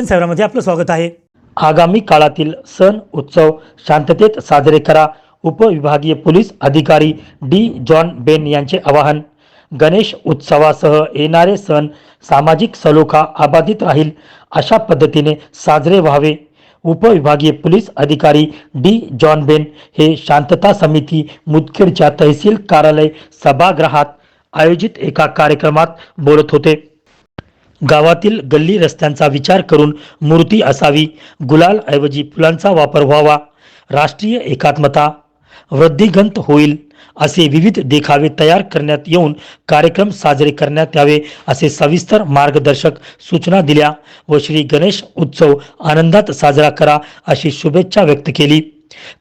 सन सेवरामध्ये आपलं स्वागत आहे. आगामी काळातील सण उत्सव शांततेत साजरे करा उपविभागीय पोलीस अधिकारी डी जॉन बेन यांचे आवाहन. गणेश उत्सवासह येणारे सण सामाजिक सलोखा अबाधित राहील अशा पद्धतीने साजरे व्हावे. उपविभागीय पोलीस अधिकारी डी जॉन बेन हे शांतता समिती मुदखेडच्या तहसील कार्यालय सभागृहात आयोजित एका कार्यक्रमात बोलत होते. गावातील गल्ली रस्त्यांचा विचार करून मूर्ती असावी गुलाल ऐवजी फुलांचा वापर व्हावा. राष्ट्रीय एकात्मता वृद्धिगंत होईल असे विविध देखावे तयार करण्यात येऊन कार्यक्रम साजरे करण्यात यावे असे सविस्तर मार्गदर्शक सूचना दिल्या व श्री गणेश उत्सव आनंदात साजरा करा अशी शुभेच्छा व्यक्त केली.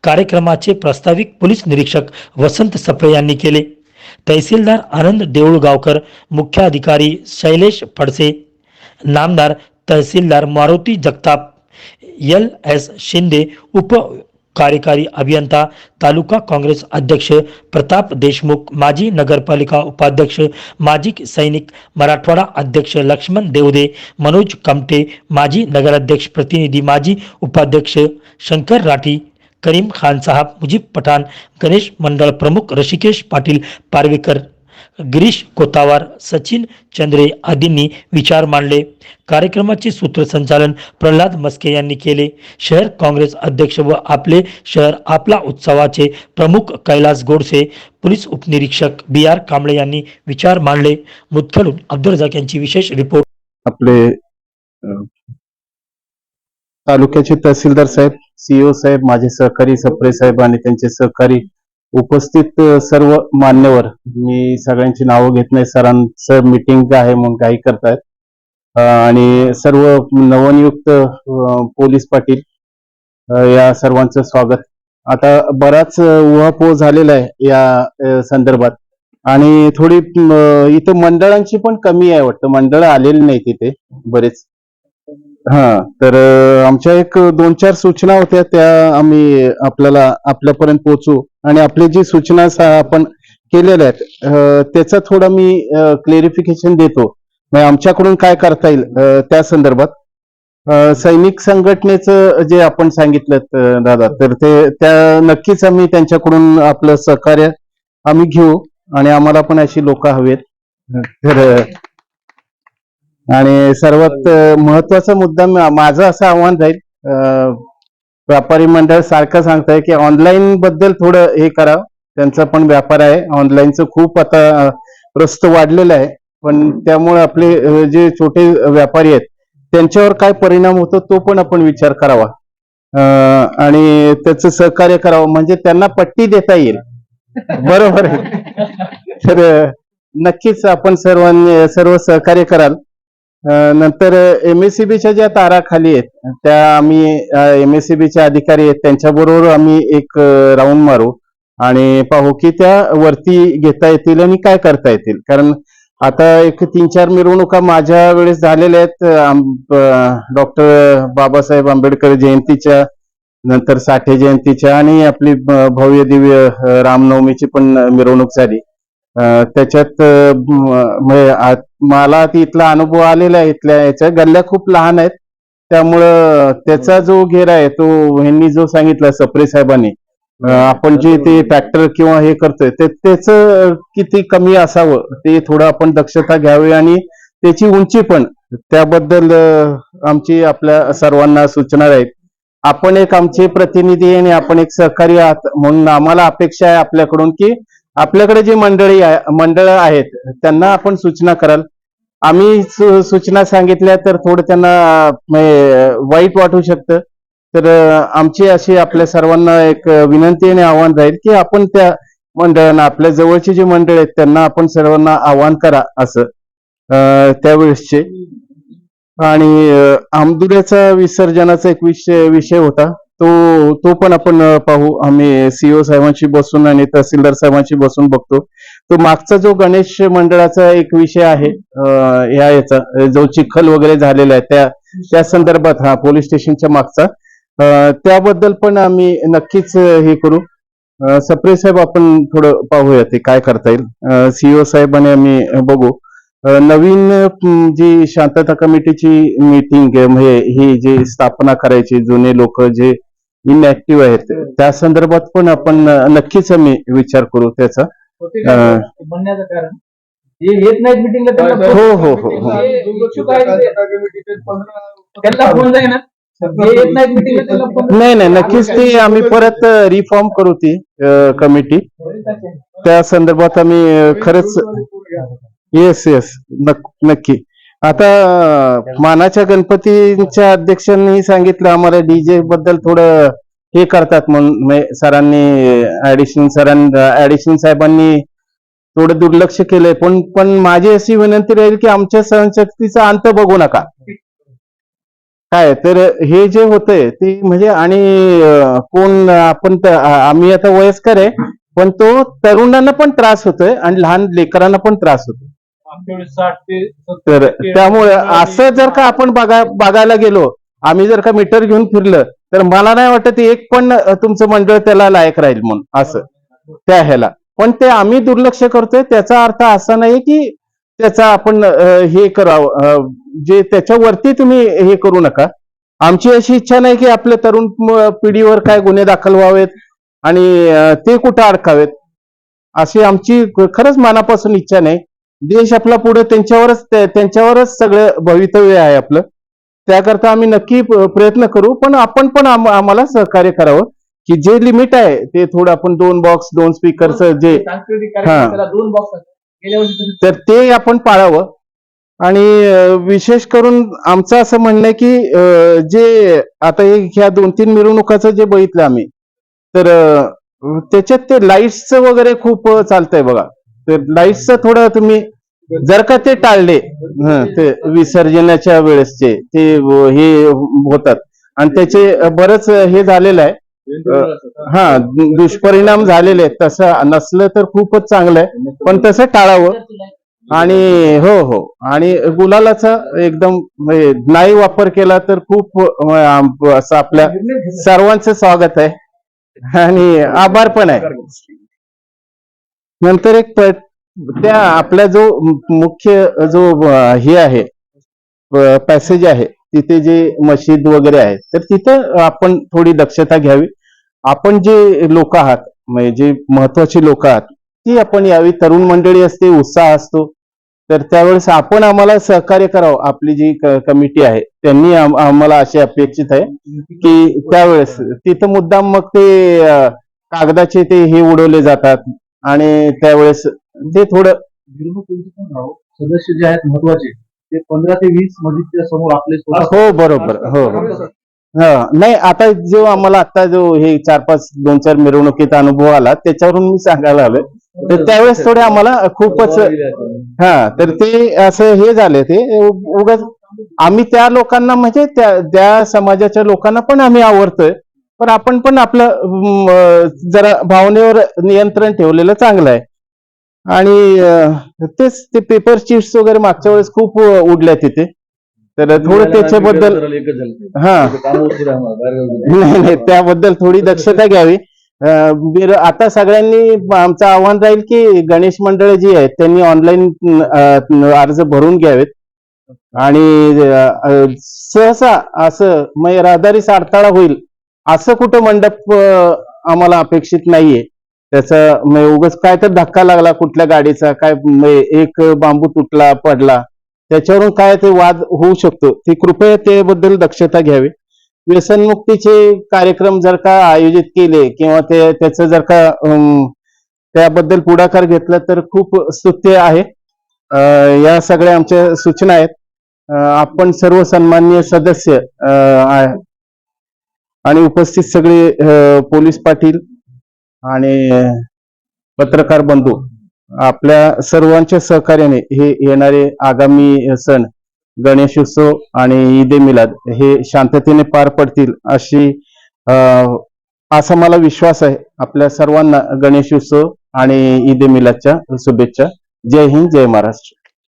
कार्यक्रमाचे प्रस्ताविक पोलीस निरीक्षक वसंत सप्रे यांनी केले. तहसीलदार आनंद देऊळगावकर मुख्याधिकारी शैलेश फडसे नामदार तहसीलदार मारुती जगताप एल एस शिंदे उप कार्यकारी अभियंता तालुका काँग्रेस अध्यक्ष प्रताप देशमुख माजी नगरपालिका उपाध्यक्ष माजी सैनिक मराठवाडा अध्यक्ष लक्ष्मण देवदे मनोज कमटे माजी नगराध्यक्ष प्रतिनिधी माजी उपाध्यक्ष शंकर राठी करीम खान साहब मुजीब पठाण गणेश मंडळ प्रमुख ऋषिकेश पाटील पारवेकर। गिरीश कोतावार सचिन चंद्रे आदींनी विचार मांडले. कार्यक्रमाचे सूत्रसंचालन प्रल्हाद मस्के यांनी केले. शहर काँग्रेस अध्यक्ष व आपले शहर आपला उत्सवाचे प्रमुख कैलास गोडसे पोलीस उपनिरीक्षक बी आर कांबळे यांनी विचार मांडले. मुदखलून अब्दुल रजाक यांची विशेष रिपोर्ट. आपले तालुक्याचे तहसीलदार साहेब सीओ साहेब माझे सहकारी सप्रे साहेब आणि त्यांचे सहकारी उपस्थित सर्व मान्यवर. मी सगळ्यांची नावं घेत नाही. सरांचं मिटिंग आहे म्हणून काही करतायत. आणि सर्व नवनियुक्त पोलीस पाटील या सर्वांचं स्वागत. आता बराच उहापोह झालेला आहे या संदर्भात. आणि थोडी इथं मंडळांची पण कमी आहे वाटतं. मंडळ आलेली नाही तिथे बरेच. हा तर आमच्या एक दोन चार सूचना होत्या त्या आम्ही आपल्याला आपल्यापर्यंत पोहोचू. आणि आपली जी सूचना आपण केलेल्या आहेत त्याचा थोडा मी क्लेरिफिकेशन देतो. म्हणजे आमच्याकडून काय करता येईल त्या संदर्भात. सैनिक संघटनेचं जे आपण सांगितलं दादा तर ते त्या नक्कीच आम्ही त्यांच्याकडून आपलं सहकार्य आम्ही घेऊ. आणि आम्हाला पण अशी लोक हवेत. तर आणि सर्वात महत्त्वाचा मुद्दा माझं असं आव्हान राहील व्यापारी मंडळ सारखं सांगताय की ऑनलाईन बद्दल थोडं हे करा. त्यांचा पण व्यापार आहे. ऑनलाईनचं खूप आता रस्त प्रस्त वाढलेलं आहे. पण त्यामुळे आपले जे छोटे व्यापारी आहेत त्यांच्यावर काय परिणाम होतो तो पण आपण विचार करावा. आणि त्याचं सहकार्य करावं. म्हणजे त्यांना पट्टी देता येईल. बरोबर आहे. तर नक्कीच आपण सर्वांनी सर्व सहकार्य कराल. नंतर एमएससीबीच्या ज्या तारा खाली आहेत त्या आम्ही एमएससीबीचे अधिकारी आहेत त्यांच्याबरोबर आम्ही एक राऊंड मारू. आणि पाहू की त्या वरती घेता येतील आणि काय करता येतील. कारण आता एक तीन चार मिरवणुका माझ्या वेळेस झालेल्या आहेत. डॉक्टर बाबासाहेब आंबेडकर जयंतीच्या नंतर साठे जयंतीच्या आणि आपली भव्य दिव्य रामनवमीची पण मिरवणूक झाली. त्याच्यात मला ती इथला अनुभव आलेला आहे इथल्या याच्या गल्ल्या खूप लहान आहेत. त्यामुळं त्याचा जो घेरा आहे तो ह्यांनी जो सांगितला सप्रे साहेबांनी अ, आपण जे ते ट्रॅक्टर किंवा हे करतोय ते त्याचं किती कमी असावं ते थोडं आपण दक्षता घ्यावी आणि त्याची उंची पण. त्याबद्दल आमची आपल्या सर्वांना सूचना आहेत आपण एक आमचे प्रतिनिधी आणि आपण एक सहकारी आहात म्हणून आम्हाला अपेक्षा आहे आपल्याकडून की आपल्याकडे जी मंडळी मंडळ आहेत त्यांना आपण सूचना कराल. आम्ही सूचना सांगितल्या तर थोडं त्यांना वाईट वाटू शकतं. तर आमची अशी आपल्या सर्वांना एक विनंती आणि आव्हान राहील की आपण त्या मंडळांना आपल्या जवळची जी मंडळ आहेत त्यांना आपण सर्वांना आव्हान करा असं त्यावेळेसचे आणि आमदुऱ्याचा विसर्जनाचा एक विषय विषय होता. तो तो पण आपण पाहू. आम्ही सीओ साहेबांशी बसून आणि तहसीलदार साहेबांशी बसून बघतो. तो मागचा जो गणेश मंडळाचा एक विषय आहे ह्या या याचा जो चिखल वगैरे झालेला आहे त्या त्या संदर्भात हा पोलीस स्टेशनच्या मागचा. त्याबद्दल पण आम्ही नक्कीच हे करू. सप्रे साहेब आपण थोडं पाहूया ते काय करता येईल. सीओ साहेबांनी आम्ही बघू. नवीन जी शांतता कमिटीची मीटिंग म्हणजे ही जी स्थापना करायची जुने लोक जे इनऍक्टिव्ह आहेत त्या संदर्भात पण आपण नक्कीच आम्ही विचार करू त्याचा. म्हणण्याचं कारण? हे येत नाहीत मिटिंगला हो, हो, हो, हो. हे. त्यांना फोन हे त्यांना फोन नाही नाही नक्कीच ती आम्ही परत रिफॉर्म करू ती कमिटी त्या संदर्भात आम्ही खरंच येस येस नक्की. आता मानाच्या गणपतींच्या अध्यक्षांनी सांगितलं आम्हाला डीजे बद्दल थोडं हे करतात म्हणून सरांनी ऍडिशनल सरांनी ऍडिशनल साहेबांनी थोडं दुर्लक्ष केलंय. पण पण माझी अशी विनंती राहील की आमच्या सहनशक्तीचा अंत बघू नका. काय? तर हे जे होतंय ते म्हणजे आणि कोण आपण आम्ही आता वयस्कर आहे पण तो तरुणांना पण त्रास होतोय आणि लहान लेकरांना पण त्रास होतोय. तर त्यामुळे असं जर का आपण बघा बघायला गेलो आम्ही जर का मीटर घेऊन फिरलं तर मला नाही वाटत एक पण तुमचं मंडळ त्याला लायक राहील म्हणून असं. त्या ह्याला. पण ते आम्ही दुर्लक्ष करतोय त्याचा अर्थ असा नाही की त्याचा आपण हे करावं जे त्याच्यावरती तुम्ही हे करू नका. आमची अशी इच्छा नाही की आपल्या तरुण पिढीवर काय गुन्हे दाखल व्हावेत आणि ते कुठं अडकावेत अशी आमची खरंच मनापासून इच्छा नाही. देश आपला पुढे त्यांच्यावरच त्या- त्यांच्यावरच सगळं भवितव्य आहे आपलं. त्याकरता आम्ही नक्की प्रयत्न करू पण आपण पण आम- आम्हाला सहकार्य करावं की जे लिमिट आहे ते थोडं आपण दोन बॉक्स दोन स्पीकरचं जे हा. दोन बॉक्स तर ते आपण पाळावं. आणि विशेष करून आमचं असं म्हणणं आहे की जे आता हे ह्या दोन तीन मिरवणुकाचं जे बघितलं आम्ही तर त्याच्यात ते लाईट्सचं वगैरे खूप चालतंय बघा. ते लाईट्सचं थोडं तुम्ही जर का ते टाळले हं, ते विसर्जनाच्या वेळेसचे ते हे होतात. आणि त्याचे बरंच हे झालेलं आहे. हा दु- दुष्परिणाम झालेले आहेत. तसं नसलं तर खूपच चांगलं आहे. पण तसं टाळावं. आणि हो हो. आणि गुलालाचा एकदम नाही वापर केला तर खूप अं, आम- असं आपल्या सर्वांचं स्वागत आहे. आणि आभार पण आहे. नंतर एक त्या आपला जो मुख्य जो हे आहे पॅसेज आहे तिथे जे मशीद वगैरे आहे तर तिथं आपण थोडी दक्षता घ्यावी. आपण जे लोक आहात म्हणजे जे महत्वाची लोक आहात ती आपण यावी. तरुण मंडळी असते उत्साह असतो. तर त्यावेळेस आपण आम्हाला सहकार्य करावं. आपली जी कमिटी आहे त्यांनी आम्हाला अशी अपेक्षित आहे की त्यावेळेस तिथं मुद्दाम मग ते कागदाचे ते हे उडवले जातात. आणि त्यावेळेस ते थोडं सदस्य जे आहेत महत्त्वाचे ते पंधरा ते वीस मस्जिदच्या समोर आपले हो बरोबर. हो नाही आता जो आम्हाला आता जो हे चार पाच दोन चार मिरवणुकीचा अनुभव आला त्याच्यावरून मी सांगायला आलोय. तर त्यावेळेस थोडे आम्हाला खूपच हा तर ते असं हे झाले ते उगाच आम्ही त्या लोकांना म्हणजे त्या त्या समाजाच्या लोकांना पण आम्ही आवडतोय. पण आपण पण आपलं जरा भावनेवर नियंत्रण ठेवलेलं चांगलं आहे. आणि तेच ते पेपर चिप्स वगैरे मागच्या वेळेस खूप उडल्या तिथे तर थोडं त्याच्याबद्दल हा. नाही नाही त्याबद्दल थोडी दक्षता घ्यावी. आता सगळ्यांनी आमचं आव्हान राहील की गणेश मंडळ जी आहेत त्यांनी ऑनलाईन अर्ज भरून घ्यावेत. आणि सहसा असं म्हणजे रहदारीस अडथळा होईल असं कुठं मंडप आम्हाला अपेक्षित नाहीये. त्याचं म्हणजे उगाच काय तर धक्का लागला कुठल्या गाडीचा काय म्हणजे एक बांबू तुटला पडला. त्याच्यावरून काय ते वाद होऊ शकतो. ती कृपया त्याबद्दल दक्षता घ्यावी. व्यसनमुक्तीचे कार्यक्रम जर का आयोजित केले किंवा ते त्याचं जर का त्याबद्दल पुढाकार घेतला तर खूप स्तुत्य आहे. या सगळ्या आमच्या सूचना आहेत. आपण सर्व सन्माननीय सदस्य आणि उपस्थित सगळे पोलीस पाटील आणि पत्रकार बंधू आपल्या सर्वांच्या सहकार्याने हे येणारे आगामी सण गणेशोत्सव आणि ईद ए मिलाद हे शांततेने पार पडतील अशी असा मला विश्वास आहे आपल्या सर्वांना गणेशोत्सव आणि ईद ए मिलादच्या शुभेच्छा. जय हिंद जय महाराष्ट्र.